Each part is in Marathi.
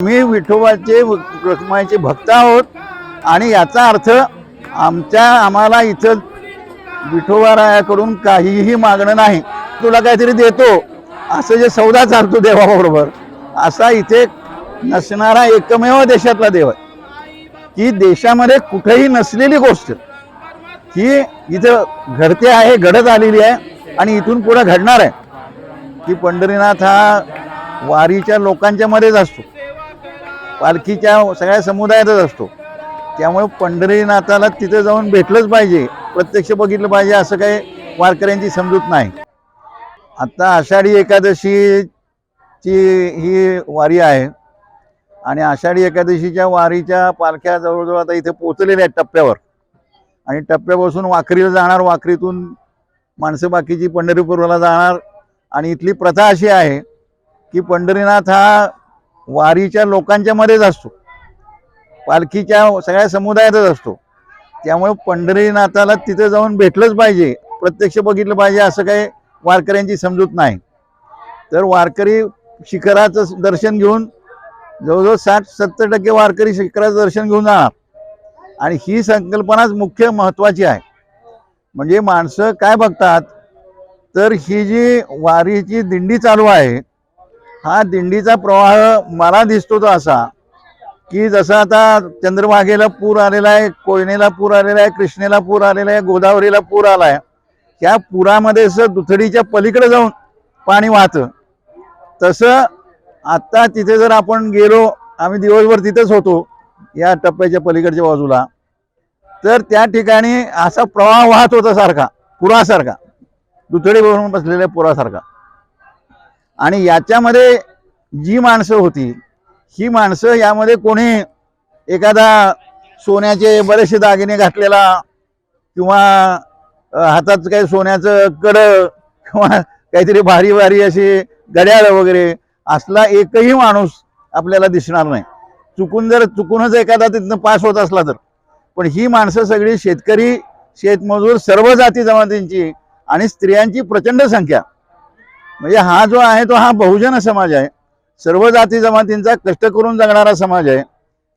मी विठोबाचे रखुमाईचे भक्त आहोत आणि याचा अर्थ आमच्या आम्हाला इथं विठोबारायाकडून काहीही मागणं नाही. तुला काहीतरी देतो. असं जे सौदा चालतो देवाबरोबर असा इथे नसणारा एकमेव देशातला देव आहे. की देशामध्ये कुठेही नसलेली गोष्ट ही इथं घडते आहे घडत आलेली आहे आणि इथून पुढे घडणार आहे. की पंढरीनाथ हा वारीच्या लोकांच्या मध्येच असतो. पालखीच्या सगळ्या समुदायातच असतो. त्यामुळे पंढरीनाथाला तिथे जाऊन भेटलंच पाहिजे. प्रत्यक्ष बघितलं पाहिजे असं काही वारकऱ्यांची समजूत नाही. आता आषाढी एकादशीची ही वारी आहे. आणि आषाढी एकादशीच्या वारीच्या पालख्या जवळजवळ आता इथे पोचलेल्या आहेत टप्प्यावर. आणि टप्प्यापासून वाखरीला जाणार वाखरीतून माणसं बाकीची पंढरीपूरला जाणार. आणि इथली प्रथा अशी आहे की पंढरीनाथ हा वारीच्या लोकांच्या मध्येच असतो. पालखीच्या सगळ्या समुदायातच असतो. त्यामुळे पंढरीनाथाला तिथे जाऊन भेटलंच पाहिजे. प्रत्यक्ष बघितलं पाहिजे असं काही वारकऱ्यांची समजूत नाही. तर वारकरी शिखराचं दर्शन घेऊन जवळजवळ साठ सत्तर टक्के वारकरी शिखराचं दर्शन घेऊन जाणार. आणि ही संकल्पनाच मुख्य महत्त्वाची आहे. म्हणजे माणसं काय बघतात? तर ही जी वारीची दिंडी चालू आहे हा दिंडीचा प्रवाह मला दिसतो तो असा की जसं आता चंद्रभागेला पूर आलेला आहे कोयनेला पूर आलेला आहे कृष्णेला पूर आलेला आहे गोदावरीला पूर आला आहे त्या पुरामध्ये असं दुथडीच्या पलीकडे जाऊन पाणी वाहतं. तसं आत्ता तिथे जर आपण गेलो आम्ही दिवसभर तिथेच होतो या टप्प्याच्या पलीकडच्या बाजूला तर त्या ठिकाणी असा प्रवाह वाहत होता सारखा पुरासारखा दुथडी भरून बसलेल्या पुरासारखा. आणि याच्यामध्ये जी माणसं होती ही माणसं यामध्ये कोणी एखादा सोन्याचे बरेचसे दागिने घातलेला किंवा हातात काही सोन्याचं कड किंवा काहीतरी भारी भारी अशी घड्याळ वगैरे असला एकही माणूस आपल्याला दिसणार नाही. चुकून जर चुकूनच एखादा तिथनं पास होत असला तर. पण ही माणसं सगळी शेतकरी शेतमजूर सर्व जाती जमातींची आणि स्त्रियांची प्रचंड संख्या. म्हणजे हा जो आहे तो हा बहुजन समाज आहे. सर्व जाती जमातींचा कष्ट करून जगणारा समाज आहे.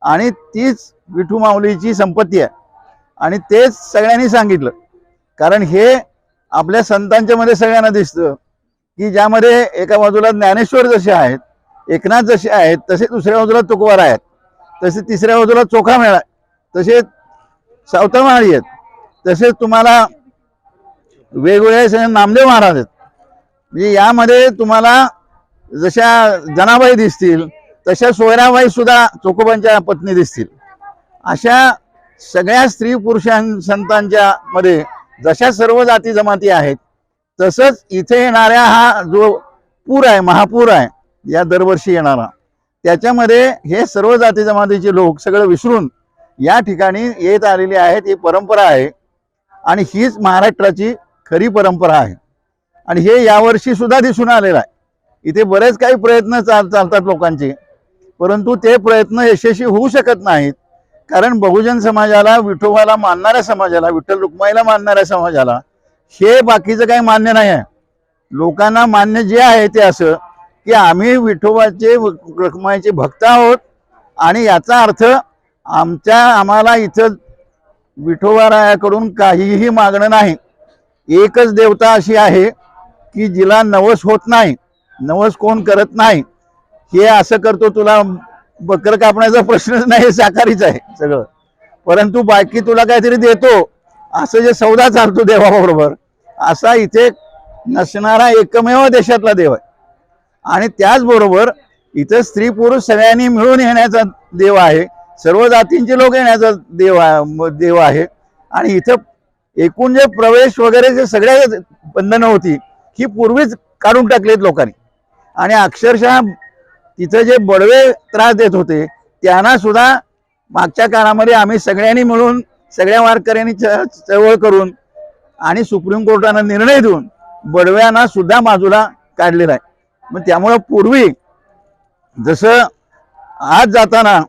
आणि तीच विठू माऊलीची संपत्ती आहे. आणि तेच सगळ्यांनी सांगितलं. कारण हे आपल्या संतांच्या मध्ये सगळ्यांना दिसतं की ज्यामध्ये एका बाजूला ज्ञानेश्वर जसे आहेत एकनाथ जसे आहेत तसे दुसऱ्या बाजूला तुकवार आहेत तसे तिसऱ्या बाजूला चोखा मेळा तसे सावतमाळी आहेत तसेच तुम्हाला वेगवेगळे सगळे नामदेव महाराज आहेत. म्हणजे यामध्ये तुम्हाला जशा जनाबाई दिसतील तशा सोयराबाई सुद्धा चोकोबांच्या पत्नी दिसतील. अशा सगळ्या स्त्री पुरुषां संतांच्या मध्ये जशा सर्व जाती जमाती आहेत तसंच इथे येणाऱ्या हा जो पूर आहे महापूर आहे या दरवर्षी येणारा त्याच्यामध्ये हे सर्व जाती जमातीचे लोक सगळं विसरून या ठिकाणी येत आलेले आहेत ही परंपरा आहे. आणि हीच महाराष्ट्राची खरी परंपरा आहे. आणि हे यावर्षी सुद्धा दिसून आलेलं आहे. इथे बरेच काही प्रयत्न चाल चालतात लोकांचे. परंतु ते प्रयत्न यशस्वी होऊ शकत नाहीत. कारण बहुजन समाजाला विठोबाला मानणाऱ्या समाजाला विठ्ठल रुक्माईला मानणाऱ्या समाजाला हे बाकीचं काही मान्य नाही आहे. लोकांना मान्य जे आहे ते असं की आम्ही विठोबाचे रुक्माईचे भक्त आहोत आणि याचा अर्थ आमच्या आम्हाला इथं विठोबारायाकडून काहीही मागणं नाही. एकच देवता अशी आहे की जिला नवस होत नाही नवस कोण करत नाही हे असं करतो तुला बकर कापण्याचा प्रश्नच नाही हे साकारीच आहे सगळं. परंतु बाकी तुला काहीतरी देतो असं जे सौदा चालतो देवाबरोबर असा इथे नसणारा एकमेव देशातला देव आहे. आणि त्याचबरोबर इथं स्त्री पुरुष सगळ्यांनी मिळून येण्याचा देव आहे सर्व जातींचे लोक येण्याचा देव आहे देव आहे. आणि इथं एकूण जे प्रवेश वगैरे जे सगळ्या बंधनं होती ही पूर्वीच काढून टाकलेत लोकांनी. आणि अक्षरशः तिथं जे बडवे त्रास देत होते त्यांना सुद्धा मागच्या काळामध्ये आम्ही सगळ्यांनी मिळून सगळ्या वारकऱ्यांनी चळवळ करून आणि सुप्रीम कोर्टानं निर्णय देऊन बडव्यांना सुद्धा बाजूला काढलेला आहे. मग त्यामुळं पूर्वी जसं आज जाताना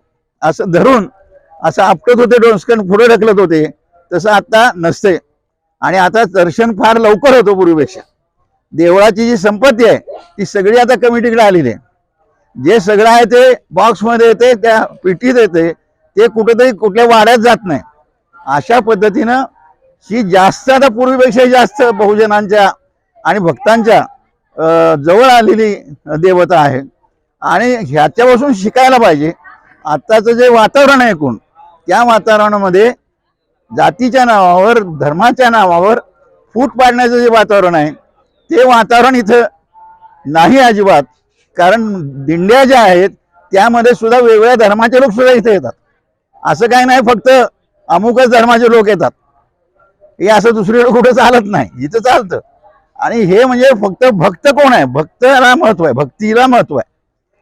असं धरून असं आपटत होते डोंसकन पुढे ढकलत होते तसं आता नसते आणि आता दर्शन फार लवकर होतं पूर्वीपेक्षा. देवळाची जी संपत्ती आहे ती सगळी आता कमिटीकडे आलेली आहे. जे सगळं आहे ते बॉक्समध्ये येते त्या पिटीत येते ते कुठेतरी कुठल्या वाड्यात जात नाही. अशा पद्धतीनं ही जास्त आता पूर्वीपेक्षा जास्त बहुजनांच्या आणि भक्तांच्या जवळ आलेली देवता आहे. आणि ह्याच्यापासून शिकायला पाहिजे. आत्ताचं जे वातावरण आहे एकूण त्या वातावरणामध्ये जातीच्या नावावर धर्माच्या नावावर फूट पाडण्याचं जे वातावरण आहे ते वातावरण इथं नाही अजिबात. कारण दिंड्या ज्या आहेत त्यामध्ये सुद्धा वेगवेगळ्या धर्माचे लोक सुद्धा इथे येतात. असं काही नाही फक्त अमुकच धर्माचे लोक येतात. हे असं दुसरीकडे कुठं चालत नाही. इथं चालतं. आणि हे म्हणजे फक्त भक्त कोण आहे? भक्ताला महत्त्व आहे. भक्तीला महत्त्व आहे.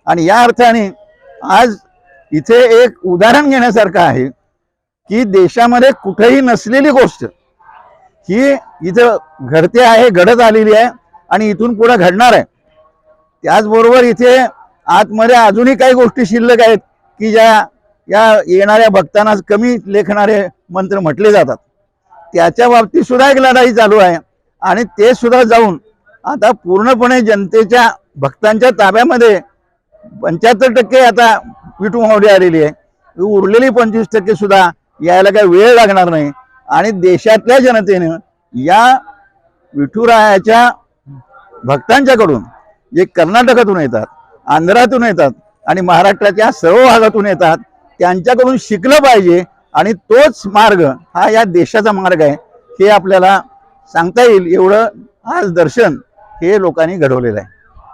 आणि या अर्थाने आज इथे एक उदाहरण घेण्यासारखं आहे की देशामध्ये कुठेही नसलेली गोष्ट ही इथं घडते आहे घडत आलेली आहे. आणि इथून पुढे घडणार आहे. त्याचबरोबर इथे आतमध्ये अजूनही काही गोष्टी शिल्लक आहेत की ज्या या येणाऱ्या भक्तांना कमी लेखणारे मंत्र म्हटले जातात. त्याच्या बाबतीत सुद्धा एक लढाई चालू आहे आणि ते सुद्धा जाऊन आता पूर्णपणे जनतेच्या भक्तांच्या ताब्यामध्ये पंच्याहत्तर टक्के आता विटू मावडी आलेली आहे. उरलेली पंचवीस टक्के सुद्धा यायला काही वेळ लागणार नाही. आणि देशातल्या जनतेनं या विठुरायाच्या भक्तांच्याकडून जे कर्नाटकातून येतात आंध्रातून येतात आणि महाराष्ट्राच्या सर्व भागातून येतात त्यांच्याकडून शिकलं पाहिजे आणि तोच मार्ग हा या देशाचा मार्ग आहे हे आपल्याला सांगता येईल एवढं आज दर्शन हे लोकांनी घडवलेलं आहे.